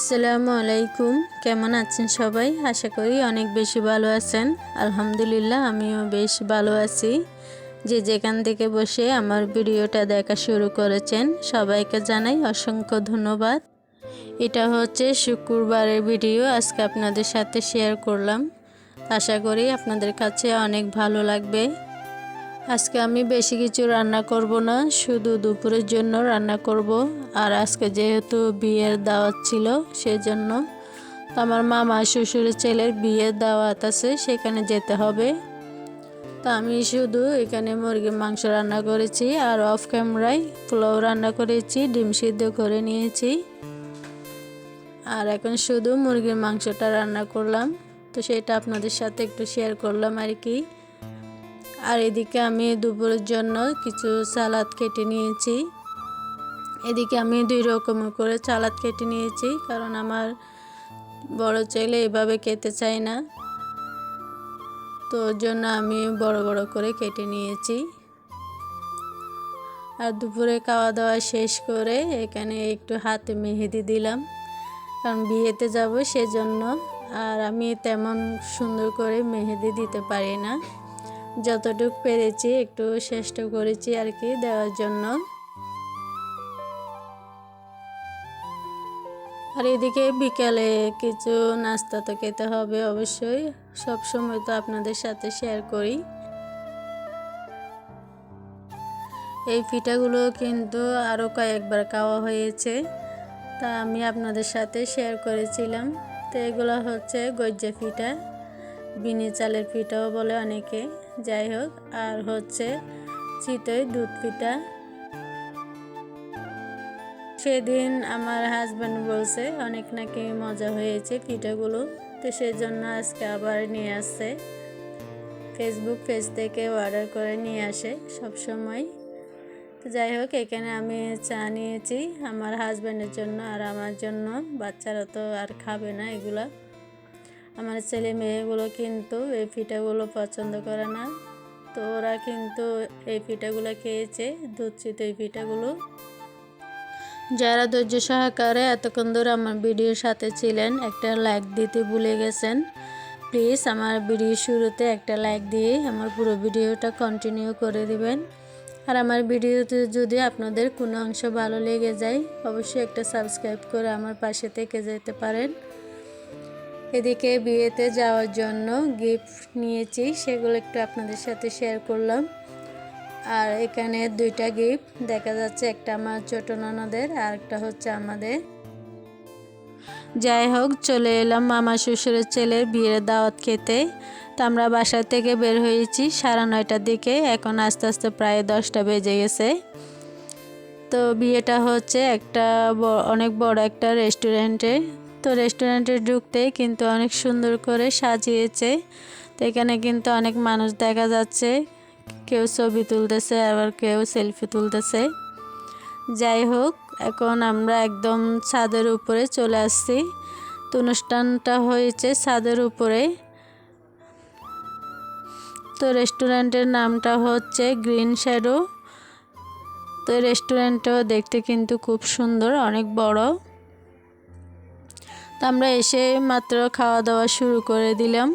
আসসালামু আলাইকুম। কেমন আছেন সবাই? আশা করি অনেক বেশি ভালো আছেন। আলহামদুলিল্লাহ, আমিও বেশ ভালো আছি। যে যেখান থেকে বসে আমার ভিডিওটা দেখা শুরু করেছেন, সবাইকে জানাই অসংখ্য ধন্যবাদ। এটা হচ্ছে শুক্রবারের ভিডিও, আজকে আপনাদের সাথে শেয়ার করলাম। আশা করি আপনাদের কাছে অনেক ভালো লাগবে। আজকে আমি বেশি কিছু রান্না করব না, শুধু দুপুরের জন্য রান্না করব। আর আজকে যেহেতু বিয়ের দাওয়াত ছিল, সেজন্য তো আমার মামা শ্বশুরের ছেলের বিয়ের দাওয়াত আছে, সেখানে যেতে হবে। তো আমি শুধু এখানে মুরগির মাংস রান্না করেছি, আর অফ ক্যামেরায় পোলাও রান্না করেছি, ডিম সিদ্ধ করে নিয়েছি। আর এখন শুধু মুরগির মাংসটা রান্না করলাম। তো সেটা আপনাদের সাথে একটু শেয়ার করলাম আর কি। আর এদিকে আমি দুপুরের জন্য কিছু সালাদ কেটে নিয়েছি। এদিকে আমি দুই রকম করে সালাদ কেটে নিয়েছি, কারণ আমার বড় ছেলে এভাবে খেতে চায় না। তো ওর জন্য আমি বড় বড় করে কেটে নিয়েছি। আর দুপুরে খাওয়া দাওয়া শেষ করে এখানে একটু হাতে মেহেদি দিলাম, কারণ বিয়েতে যাব সেজন্য। আর আমি তেমন সুন্দর করে মেহেদি দিতে পারি না। যতটুকু পেরেছি, একটু চেষ্টা করেছি আর কি দেওয়ার জন্য। আর এদিকে বিকালে কিছু নাস্তা তো খেতে হবে অবশ্যই। সব সময় তো আপনাদের সাথে শেয়ার করি। এই পিঠাগুলো কিন্তু আরও কয়েকবার খাওয়া হয়েছে, তা আমি আপনাদের সাথে শেয়ার করেছিলাম। তো এগুলো হচ্ছে গজ্জা পিঠা, বিনি চালের পিঠাও বলে অনেকে। যাই হোক, আর হচ্ছে চিতই দুধ পিঠা সেদিন আমার হাজব্যান্ড বলছে, অনেক নাকি মজা হয়েছে পিঠাগুলো। তো সেজন্য আজকে আবার নিয়ে আসছে। ফেসবুক পেজ থেকে অর্ডার করে নিয়ে আসে সব সময় তো যাই হোক, এখানে আমি চা নিয়েছি। আমার হাজব্যান্ডের জন্য আর আমার জন্য। বাচ্চারা তো আর খাবে না এগুলা। আমার ছেলে মেয়েগুলো কিন্তু এই পিঠাগুলো পছন্দ করে না। তো ওরা কিন্তু এই পিঠাগুলো খেয়েছে দুধ এই পিঠাগুলো। যারা ধৈর্য সহকারে এতক্ষণ ধরে আমার ভিডিওর সাথে ছিলেন, একটা লাইক দিতে ভুলে গেছেন। প্লিজ আমার ভিডিও শুরুতে একটা লাইক দিয়ে আমার পুরো ভিডিওটা কন্টিনিউ করে দিবেন। আর আমার ভিডিওতে যদি আপনাদের কোনো অংশ ভালো লেগে যায়, অবশ্যই একটা সাবস্ক্রাইব করে আমার পাশে থেকে যেতে পারেন। এদিকে বিয়েতে যাওয়ার জন্য গিফট নিয়েছি, সেগুলো একটু আপনাদের সাথে শেয়ার করলাম। আর এখানে দুইটা গিফট দেখা যাচ্ছে একটা আমার ছোট ননদের আর একটা হচ্ছে আমাদের। যাই হোক, চলে এলাম মামা শ্বশুরের ছেলের বিয়ের দাওয়াত খেতে। তো আমরা বাসা থেকে বের হয়েছি সাড়ে নয়টার দিকে, এখন আস্তে আস্তে প্রায় দশটা বেজে গেছে। তো বিয়েটা হচ্ছে একটা অনেক বড় একটা রেস্টুরেন্টে তো রেস্টুরেন্টে ঢুকতে কিন্তু অনেক সুন্দর করে সাজিয়েছে। তো এখানে কিন্তু অনেক মানুষ দেখা যাচ্ছে। কেউ ছবি তুলতেছে, আবার কেউ সেলফি তুলতেছে। যাই হোক, এখন আমরা একদম ছাদের উপরে চলে আসছি। তো অনুষ্ঠানটা হয়েছে ছাদের উপরে। তো রেস্টুরেন্টের নামটা হচ্ছে গ্রিন শ্যাডো তো রেস্টুরেন্টটাও দেখতে কিন্তু খুব সুন্দর, অনেক বড়। তো আমরা এসে মাত্র খাওয়া দাওয়া শুরু করে দিলাম।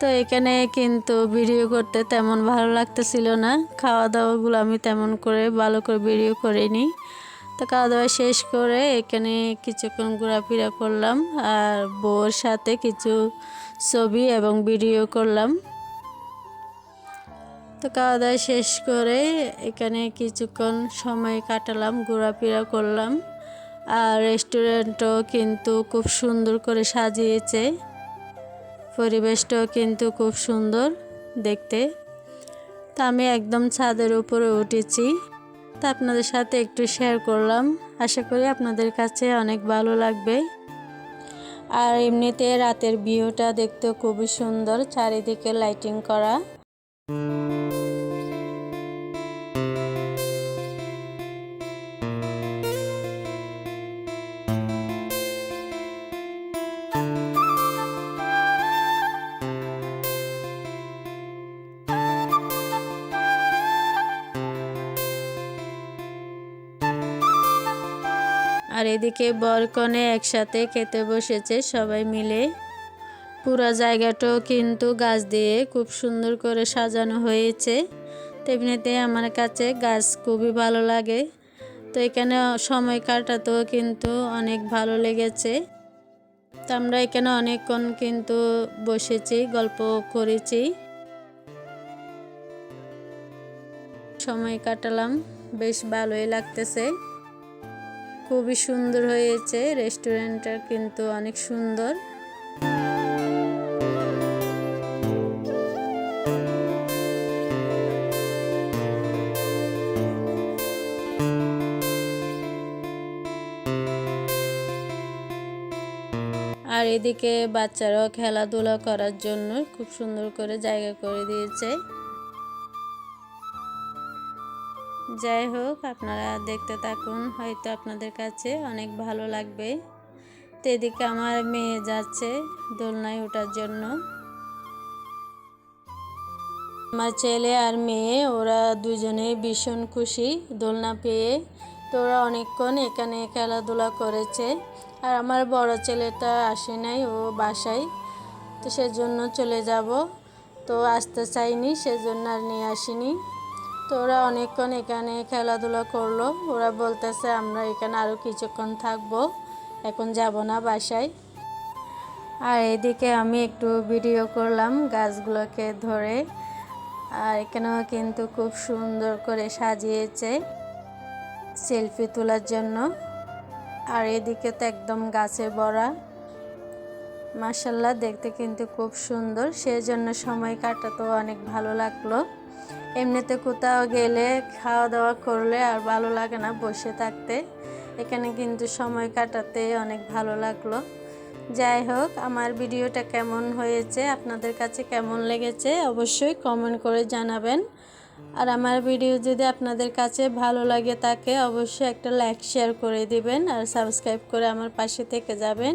তো এখানে কিন্তু ভিডিও করতে তেমন ভালো লাগতেছিল না। খাওয়া দাওয়াগুলো আমি তেমন করে ভালো করে ভিডিও করিনি। তো খাওয়া দাওয়া শেষ করে এখানে কিছুক্ষণ ঘোরাফেরা করলাম আর বউর সাথে কিছু ছবি এবং ভিডিও করলাম। তো খাওয়া দাওয়া শেষ করে এখানে কিছুক্ষণ সময় কাটালাম, ঘোরাফেরা করলাম। রেস্টুরেন্টও কিন্তু খুব সুন্দর করে সাজিয়েছে। পরিবেশটাও কিন্তু খুব সুন্দর দেখতে। তা আমি একদম ছাদের উপরে উঠেছি। তা আপনাদের সাথে একটু শেয়ার করলাম। আশা করি আপনাদের কাছে অনেক ভালো লাগবে। আর এমনিতে রাতের ভিউটা দেখতে খুবই সুন্দর, চারিদিকে লাইটিং করা। আর এদিকে বরকনে একসাথে খেতে বসেছে সবাই মিলে। পুরো জায়গাটাও কিন্তু গাছ দিয়ে খুব সুন্দর করে সাজানো হয়েছে। তেমনিতে আমার কাছে গাছ খুবই ভালো লাগে। তো এখানে সময় কাটাতেও কিন্তু অনেক ভালো লেগেছে। তো আমরা এখানে অনেকক্ষণ কিন্তু বসেছি, গল্প করেছি। সময় কাটালাম, বেশ ভালোই লাগতেছে। খুবই সুন্দর হয়েছে, রেস্টুরেন্টটা কিন্তু অনেক সুন্দর। আর এদিকে বাচ্চারাও খেলাধুলা করার জন্য খুব সুন্দর করে জায়গা করে দিয়েছে। যাই হোক, আপনারা দেখতে থাকুন। হয়তো আপনাদের কাছে অনেক ভালো লাগবে। তো এদিকে আমার মেয়ে যাচ্ছে দোলনায় ওঠার জন্য। আমার ছেলে আর মেয়ে, ওরা দুজনে ভীষণ খুশি দোলনা পেয়ে। তো ওরা অনেকক্ষণ এখানে খেলাধুলা করেছে। আর আমার বড় ছেলেটা আসে নাই, ও বাসায়। তো সেজন্য চলে যাব। তো আসতে চাইনি, সেজন্য আর নিয়ে আসিনি। তো ওরা অনেকক্ষণ এখানে খেলাধুলা করল। ওরা বলতেছে, আমরা এখানে আরও কিছুক্ষণ থাকব। এখন যাব না বাসায়। আর এদিকে আমি একটু ভিডিও করলাম গাছগুলোকে ধরে। আর এখানেও কিন্তু খুব সুন্দর করে সাজিয়েছে সেলফি তোলার জন্য। আর এদিকে তো একদম গাছে ভরা। মাসাল্লাহ দেখতে কিন্তু খুব সুন্দর। সেই জন্য সময় কাটাতেও অনেক ভালো লাগল। এমনিতে কোথাও গেলে খাওয়া দাওয়া করলে আর ভালো লাগে না বসে থাকতে। এখানে কিন্তু সময় কাটাতে অনেক ভালো লাগল। যাই হোক, আমার ভিডিওটা কেমন হয়েছে, আপনাদের কাছে কেমন লেগেছে অবশ্যই কমেন্ট করে জানাবেন। আর আমার ভিডিও যদি আপনাদের কাছে ভালো লাগে তাকে অবশ্যই একটা লাইক শেয়ার করে দিবেন আর সাবস্ক্রাইব করে আমার পাশে থেকে যাবেন।